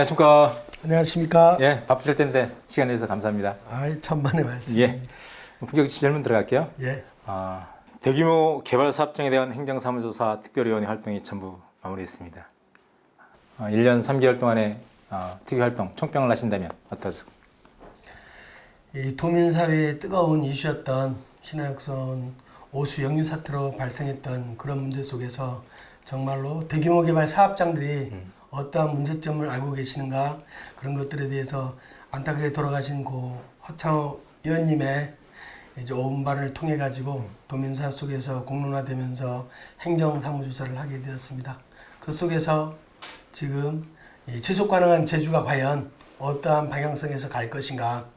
안녕하십니까. 안녕하십니까? 예, 바쁘실 텐데 시간 내주셔서 감사합니다. 아이 천만의 말씀. 예. 본격적인 질문 들어갈게요. 예. 아, 대규모 개발 사업장에 대한 행정사무조사 특별위원회 활동이 전부 마무리했습니다. 아, 1년 3개월 동안의 아, 특위 활동 총평을 하신다면 어떠십니까? 이 도민사회의 뜨거운 이슈였던 신화역선 오수 역류 사태로 발생했던 그런 문제 속에서 정말로 대규모 개발 사업장들이 어떠한 문제점을 알고 계시는가 그런 것들에 대해서 안타깝게 돌아가신 고 허창호 의원님의 이제 오분반을 통해 가지고 도민사 속에서 공론화되면서 행정사무조사를 하게 되었습니다. 그 속에서 지금 이 지속 가능한 제주가 과연 어떠한 방향성에서 갈 것인가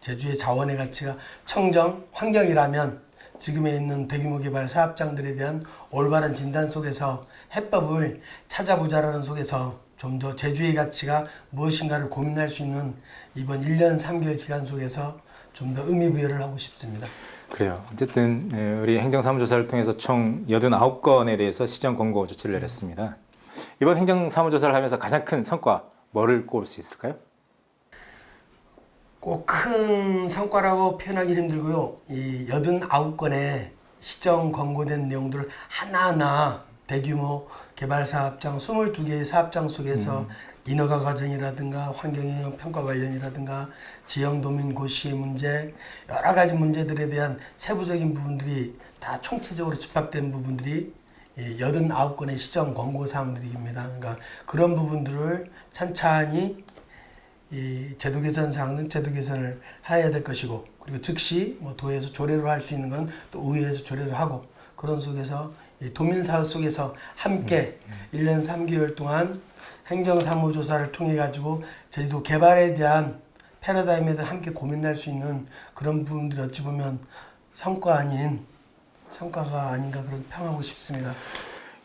제주의 자원의 가치가 청정 환경이라면 지금에 있는 대규모 개발 사업장들에 대한 올바른 진단 속에서 해법을 찾아보자라는 속에서 좀 더 제주의 가치가 무엇인가를 고민할 수 있는 이번 1년 3개월 기간 속에서 좀 더 의미 부여를 하고 싶습니다. 그래요. 어쨌든 예, 우리 행정사무조사를 통해서 총 89건에 대해서 시정 권고 조치를 내렸습니다. 이번 행정사무조사를 하면서 가장 큰 성과 뭐를 꼽을 수 있을까요? 꼭 큰 성과라고 표현하기 힘들고요. 이 89건의 시정 권고된 내용들을 하나하나 대규모 개발 사업장 22개의 사업장 속에서 인허가 과정이라든가 환경영향 평가 관련이라든가 지형도민 고시의 문제 여러 가지 문제들에 대한 세부적인 부분들이 다 총체적으로 집합된 부분들이 이 89건의 시정 권고 사항들입니다. 그러니까 그런 부분들을 찬찬히 이 제도 개선 사항은 제도 개선을 해야 될 것이고 그리고 즉시 뭐 도에서 조례로 할 수 있는 건 또 의회에서 조례를 하고 그런 속에서 이 도민사업 속에서 함께 1년 3개월 동안 행정사무조사를 통해 가지고 제주도 개발에 대한 패러다임에 대해 함께 고민할 수 있는 그런 부분들이 어찌 보면 성과 아닌 성과가 아닌가 그렇게 평하고 싶습니다.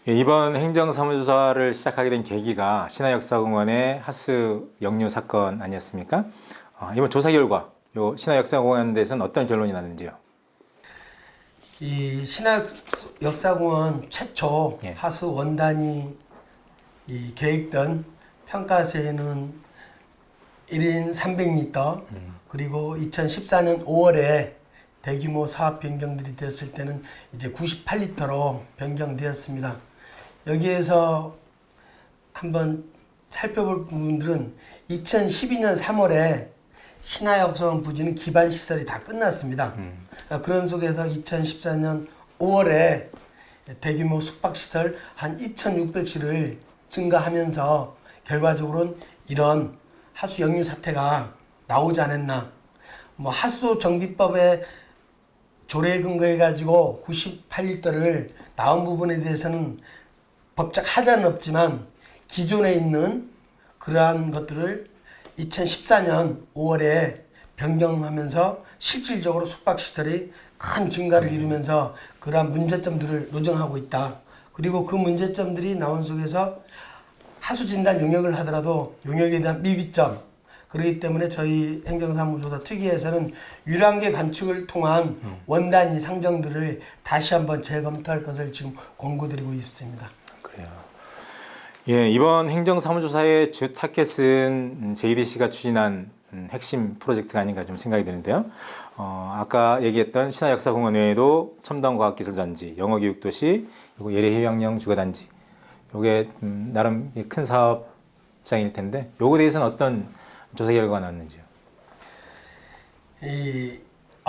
예, 이번 행정사무조사를 시작하게 된 계기가 신화역사공원의 하수 역류 사건 아니었습니까? 아, 이번 조사 결과 요 신화역사공원에 대해서는 어떤 결론이 났는지요? 이 신학 역사공원 최초 예. 하수 원단이 이 계획된 평가세는 1인 300m 그리고 2014년 5월에 대규모 사업 변경들이 됐을 때는 이제 98리터로 변경되었습니다. 여기에서 한번 살펴볼 부분들은 2012년 3월에 신화역성 부지는 기반 시설이 다 끝났습니다. 아, 그런 속에서 2014년 5월에 대규모 숙박시설 한 2,600실을 증가하면서 결과적으로는 이런 하수 역류 사태가 나오지 않았나. 뭐 하수도 정비법에 조례에 근거해 가지고 98리터를 나온 부분에 대해서는 법적 하자는 없지만 기존에 있는 그러한 것들을 2014년 5월에 변경하면서 실질적으로 숙박시설이 큰 증가를 이루면서 그러한 문제점들을 노정하고 있다. 그리고 그 문제점들이 나온 속에서 하수진단 용역을 하더라도 용역에 대한 미비점 그렇기 때문에 저희 행정사무조사 특위에서는 유랑계 관측을 통한 원단위 상정들을 다시 한번 재검토할 것을 지금 권고드리고 있습니다. 그래요. 예, 이번 행정사무조사의 주 타켓은 음, JDC가 추진한 음, 핵심 프로젝트가 아닌가 좀 생각이 드는데요. 어, 아까 얘기했던 신화역사공원 외에도 첨단과학기술단지, 영어교육도시, 그리고 예래해양령 주거단지. 요게 음, 나름 큰 사업장일 텐데 요거에 대해서는 어떤 조사 결과가 나왔는지요? 이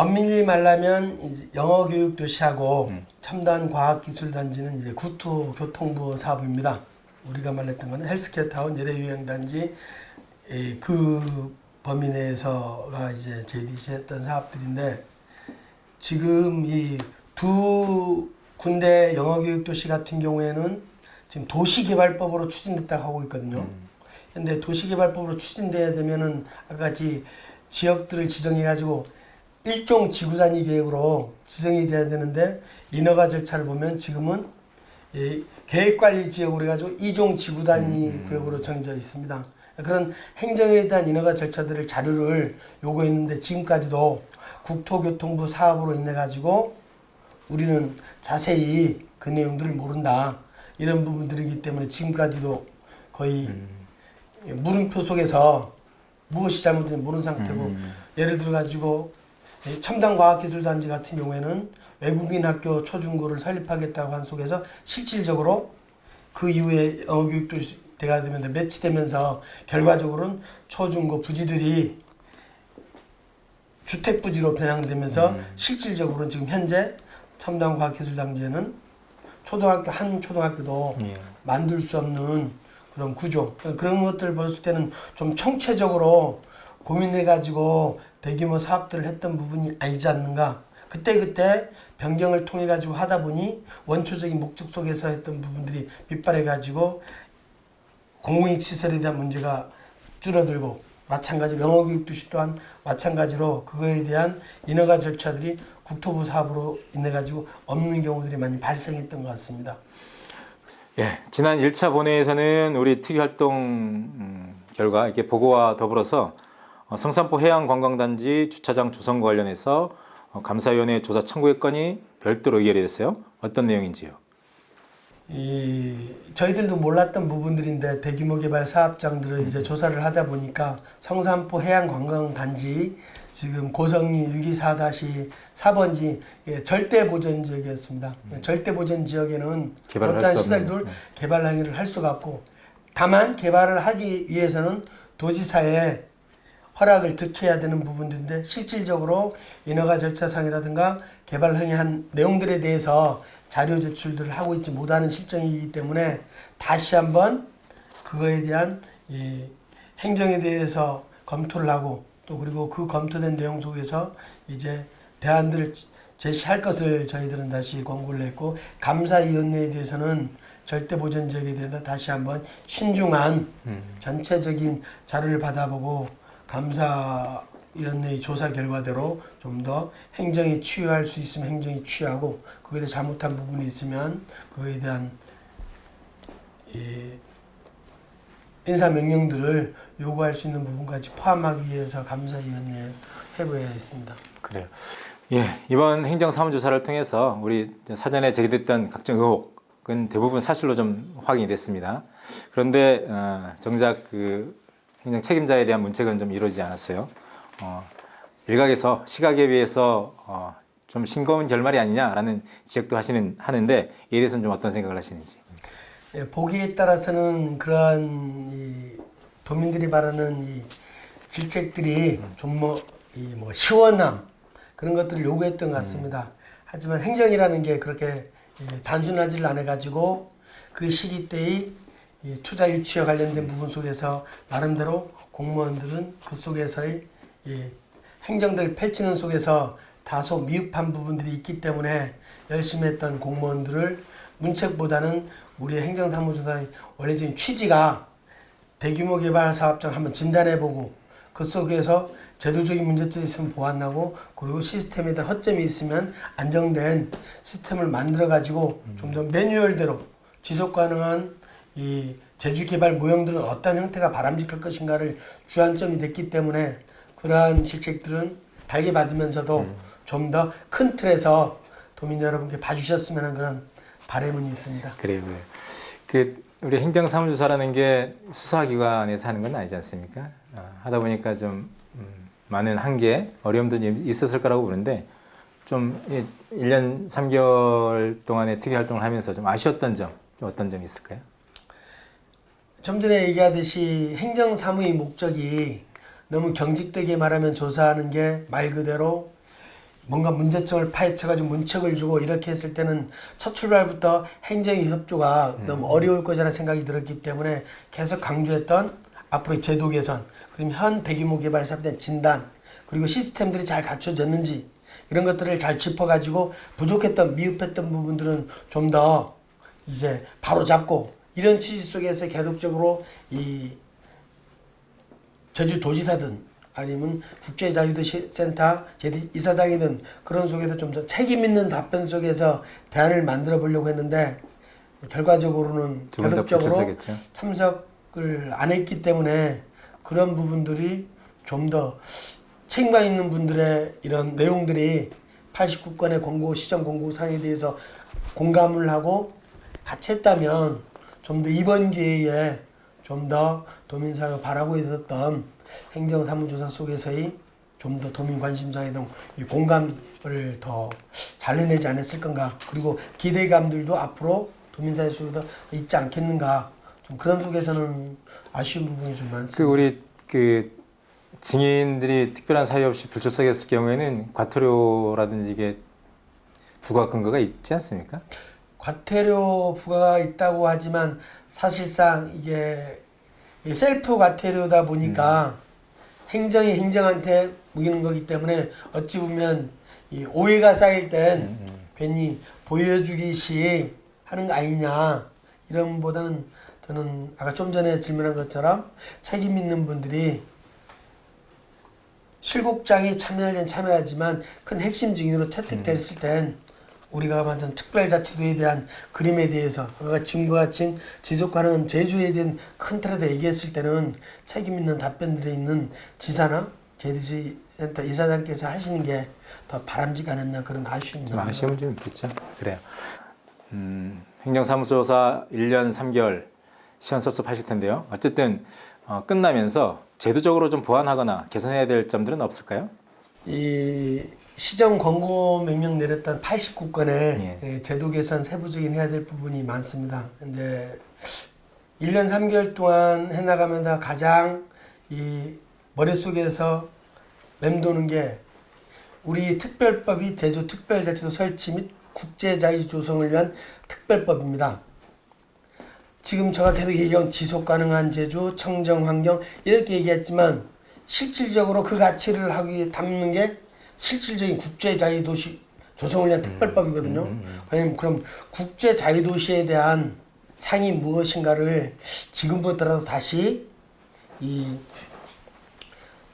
엄밀히 말하면 영어 교육 도시하고 첨단 과학 기술 단지는 이제 국토교통부 사업입니다. 우리가 말했던 거는 헬스케어 타운 예래 유형 단지 이그 범위 내에서가 이제 JDC 했던 사업들인데 지금 이 두 군데 영어 교육 도시 같은 경우에는 지금 도시개발법으로 추진됐다고 하고 있거든요. 근데 도시개발법으로 추진돼야 되면은 아까 같이 지역들을 지정해 가지고 일종 지구 단위 계획으로 지정이 돼야 되는데 인허가 절차를 보면 지금은 이 계획관리 지역으로 해가지고 이종 지구 단위 구역으로 정해져 있습니다. 그런 행정에 대한 인허가 절차들을 자료를 요구했는데 지금까지도 국토교통부 사업으로 인해 가지고 우리는 자세히 그 내용들을 모른다. 이런 부분들이기 때문에 지금까지도 거의 물음표 속에서 무엇이 잘못된지 모르는 상태고 예를 들어 가지고 첨단 과학기술단지 같은 경우에는 외국인 학교 초중고를 설립하겠다고 한 속에서 실질적으로 그 이후에 영어 교육도 대가 되면서 매치되면서 결과적으로는 초중고 부지들이 주택 부지로 변형되면서 실질적으로는 지금 현재 첨단 과학기술단지에는 초등학교 한 초등학교도 예. 만들 수 없는 그런 구조 그런 것들 봤을 때는 좀 총체적으로 고민해 가지고 대규모 사업들을 했던 부분이 아니지 않는가 그때 그때 변경을 통해 가지고 하다 보니 원초적인 목적 속에서 했던 부분들이 빗발해 가지고 공공익 시설에 대한 문제가 줄어들고 마찬가지로 영어 교육도 또한 마찬가지로 그거에 대한 인허가 절차들이 국토부 사업으로 인해 가지고 없는 경우들이 많이 발생했던 것 같습니다. 예, 지난 1차 본회에서는 우리 특이활동 음, 결과 이렇게 보고와 더불어서 어, 성산포 해양관광단지 주차장 조성 관련해서 어, 감사위원회 조사 청구의 건이 별도로 의결이 됐어요. 어떤 내용인지요? 이 저희들도 몰랐던 부분들인데 대규모 개발 사업장들을 이제 조사를 하다 보니까 성산포 해양관광단지 지금 고성리 624-4번지 예, 절대 보전 지역이었습니다. 절대 보전 지역에는 어떠한 없는, 시설들 개발 행위를 할 수가 없고 다만 개발을 하기 위해서는 도지사의 허락을 득해야 되는 부분들인데 실질적으로 인허가 절차상이라든가 개발 행위한 내용들에 대해서 자료 제출들을 하고 있지 못하는 실정이기 때문에 다시 한번 그거에 대한 이 행정에 대해서 검토를 하고 또 그리고 그 검토된 내용 속에서 이제 대안들을 제시할 것을 저희들은 다시 권고를 했고 감사위원회에 대해서는 절대 보전 지역에 대해서 다시 한번 신중한 전체적인 자료를 받아보고 감사위원회의 조사 결과대로 좀 더 행정이 취하할 수 있으면 행정이 취하고 그거에 대해 잘못한 부분이 있으면 그거에 대한 이 인사 명령들을 요구할 수 있는 부분까지 포함하기 위해서 감사위원회에 해보야 했습니다. 그래요. 예, 이번 행정 사무조사를 통해서 우리 사전에 제기됐던 각종 의혹은 대부분 사실로 좀 확인이 됐습니다. 그런데 어, 정작 그 행정 책임자에 대한 문책은 좀 이루어지지 않았어요. 어, 일각에서 시각에 비해서 어, 좀 싱거운 결말이 아니냐라는 지적도 하시는 하는데 이에 대해서는 좀 어떤 생각을 하시는지. 예, 보기에 따라서는 그러한 이 도민들이 바라는 이 질책들이 좀뭐이뭐 시원함 그런 것들을 요구했던 것 같습니다. 하지만 행정이라는 게 그렇게 예, 단순하지를 않아 가지고 그 시기 때의 이 투자 유치와 관련된 부분 속에서 나름대로 공무원들은 그 속에서의 이 행정들 펼치는 속에서 다소 미흡한 부분들이 있기 때문에 열심히 했던 공무원들을 문책보다는 우리의 행정사무조사의 원래적인 취지가 대규모 개발 사업장 한번 진단해보고 그 속에서 제도적인 문제점이 있으면 보완하고 그리고 시스템에 대한 허점이 있으면 안정된 시스템을 만들어 가지고 좀 더 매뉴얼대로 지속 가능한 이 제주 개발 모형들은 어떤 형태가 바람직할 것인가를 주안점이 됐기 때문에 그러한 실책들은 달게 받으면서도 좀더 큰 틀에서 도민 여러분께 봐주셨으면 하는 그런 바람은 있습니다. 그래요, 그래요. 그 우리 행정사무조사라는 게 수사기관에서 하는 건 아니지 않습니까? 아, 하다 보니까 좀 음, 많은 한계, 어려움도 좀 있었을 거라고 보는데 좀이 1년 3개월 동안의 특이 활동을 하면서 좀 아쉬웠던 점, 좀 어떤 점이 있을까요? 좀 전에 얘기하듯이 행정사무의 목적이 너무 경직되게 말하면 조사하는 게 말 그대로 뭔가 문제점을 파헤쳐가지고 문책을 주고 이렇게 했을 때는 첫 출발부터 행정의 협조가 너무 어려울 거라는 생각이 들었기 때문에 계속 강조했던 앞으로의 제도 개선 그리고 현 대규모 개발 사업에 진단 그리고 시스템들이 잘 갖춰졌는지 이런 것들을 잘 짚어가지고 부족했던 미흡했던 부분들은 좀 더 이제 바로 잡고 이런 취지 속에서 계속적으로 이 제주도지사든 아니면 국제자유도시센터 제디 이사장이든 그런 속에서 좀 더 책임 있는 답변 속에서 대안을 만들어 보려고 했는데 결과적으로는 계속적으로. 참석을 안 했기 때문에 그런 부분들이 좀 더 책임감 있는 분들의 이런 내용들이 89건의 공고 시정 공고 사항에 대해서 공감을 하고 같이 했다면 좀 더 이번 기회에 좀 더 도민사회가 바라고 있었던 행정사무조사 속에서의 좀 더 도민 관심사에 대한 이 공감을 더잘 해내지 않았을 건가 그리고 기대감들도 앞으로 도민사회 속에서 있지 않겠는가 좀 그런 속에서는 아쉬운 부분이 좀 많습니다. 그 우리 그 증인들이 특별한 사유 없이 불출석했을 경우에는 과태료라든지 이게 부과 근거가 있지 않습니까? 과태료 부과가 있다고 하지만 사실상 이게 이 셀프 과태료다 보니까 행정이 행정한테 무기는 거기 때문에 어찌 보면 이 오해가 쌓일 땐 괜히 보여주기식 하는 거 아니냐. 이런 보다는 저는 아까 좀 전에 질문한 것처럼 책임 있는 분들이 실국장이 참여하긴 참여하지만 큰 핵심 증인으로 채택됐을 땐 우리가 만든 특별자치도에 대한 그림에 대해서 아까 지금과 같이 지속 가능한 제주에 대한 큰 틀에 대해 얘기했을 때는 책임 있는 답변들이 있는 지사나 JDC 센터 이사장께서 하시는 게 더 바람직하겠나 그런 아쉬움이 좀. 아쉬움은 좀 있겠죠. 그래요. 음, 행정사무소사 1년 3개월 시간섭섭하실 텐데요. 어쨌든 어, 끝나면서 제도적으로 좀 보완하거나 개선해야 될 점들은 없을까요? 이 시정 권고 명령 내렸던 89건에 예. 제도 개선 세부적인 해야 될 부분이 많습니다. 근데 1년 3개월 동안 해나가면서 가장 이 머릿속에서 맴도는 게 우리 특별법이 제주 특별자치도 설치 및 국제자유 조성을 위한 특별법입니다. 지금 제가 계속 얘기한 지속 가능한 제주, 청정 환경 이렇게 얘기했지만 실질적으로 그 가치를 하기 담는 게 실질적인 국제 자유 도시 조성을 위한 특별법이거든요. 왜냐면 그럼 국제 자유 도시에 대한 상이 무엇인가를 지금부터라도 다시 이,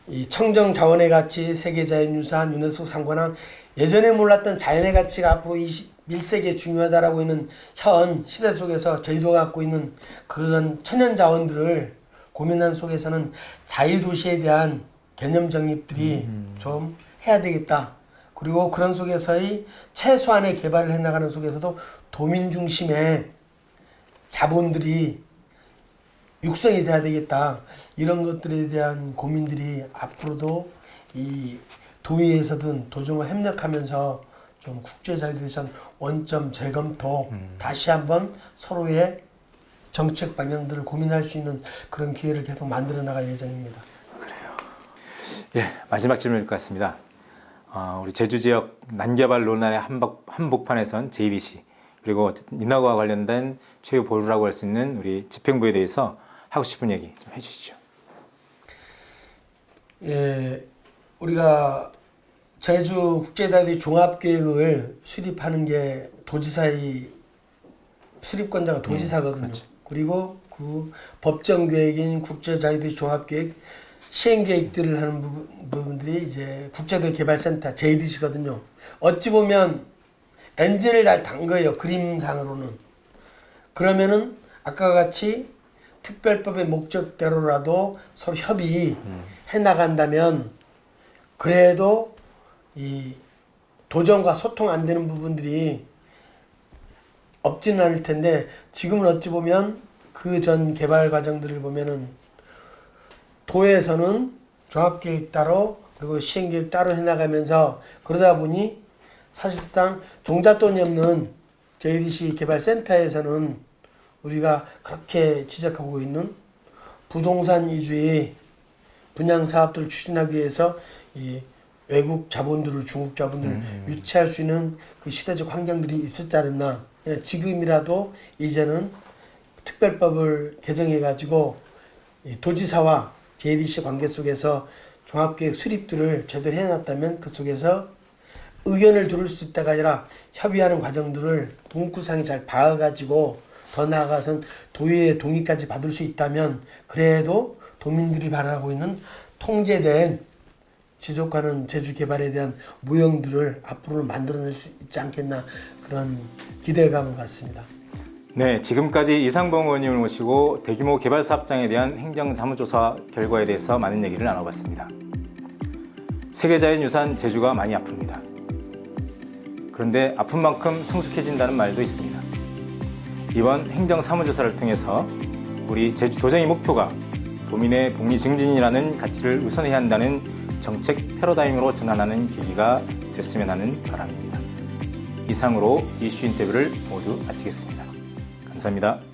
이 청정 자원의 가치, 세계 자연유산, 유네스코 상관왕 예전에 몰랐던 자연의 가치가 앞으로 21세기에 중요하다라고 있는 현 시대 속에서 저희도가 갖고 있는 그런 천연 자원들을 고민한 속에서는 자유도시에 대한 개념 정립들이 좀 해야 되겠다. 그리고 그런 속에서의 최소한의 개발을 해나가는 속에서도 도민 중심의 자본들이 육성이 돼야 되겠다. 이런 것들에 대한 고민들이 앞으로도 이 도의에서든 도정과 협력하면서 좀 국제자유대선 원점 재검토 다시 한번 서로의 정책 방향들을 고민할 수 있는 그런 기회를 계속 만들어 나갈 예정입니다. 예, 마지막 질문일 것 같습니다. 어, 우리 제주 지역 난개발 논란의 한복, 한복판에선 JDC 그리고 인허가와 관련된 최후 보루라고 할 수 있는 우리 집행부에 대해서 하고 싶은 얘기 좀 해주시죠. 예, 우리가 제주 국제다리 종합계획을 수립하는 게 도지사의 수립권자가 도지사거든요. 그리고 그 법정 계획인 국제자유도시 종합계획 시행 계획들을 하는 부분, 부분들이 이제 국제도 개발센터 JDC거든요. 어찌 보면 엔진을 잘단 거예요. 그림상으로는. 그러면은 아까 같이 특별법의 목적대로라도 서로 협의 해 나간다면 그래도 이 도정과 소통 안 되는 부분들이 없지는 않을 텐데 지금은 어찌 보면 그 전 개발 과정들을 보면은 도에서는 종합계획 따로 그리고 시행계획 따로 해나가면서 그러다 보니 사실상 종잣돈이 없는 JDC 개발센터에서는 우리가 그렇게 지적하고 있는 부동산 위주의 분양 사업들을 추진하기 위해서 이 외국 자본들을 중국 자본들을 유치할 수 있는 그 시대적 환경들이 있었지 않았나. 예, 지금이라도 이제는 특별법을 개정해 가지고 도지사와 JDC 관계 속에서 종합계획 수립들을 제대로 해놨다면 그 속에서 의견을 들을 수 있다가 아니라 협의하는 과정들을 문구상에 잘 박아가지고 더 나아가선 도의의 동의까지 받을 수 있다면 그래도 도민들이 바라고 있는 통제된 지속하는 제주 개발에 대한 모형들을 앞으로 만들어낼 수 있지 않겠나 그런 기대감을 갖습니다. 네, 지금까지 이상봉 의원님을 모시고 대규모 개발 사업장에 대한 행정자무조사 결과에 대해서 많은 얘기를 나눠봤습니다. 세계자연 유산 제주가 많이 아픕니다. 그런데 아픈 만큼 성숙해진다는 말도 있습니다. 이번 행정사무조사를 통해서 우리 제주 도정의 목표가 도민의 복리 증진이라는 가치를 우선해야 한다는 정책 패러다임으로 전환하는 계기가 됐으면 하는 바람입니다. 이상으로 이슈 인터뷰를 모두 마치겠습니다. 감사합니다.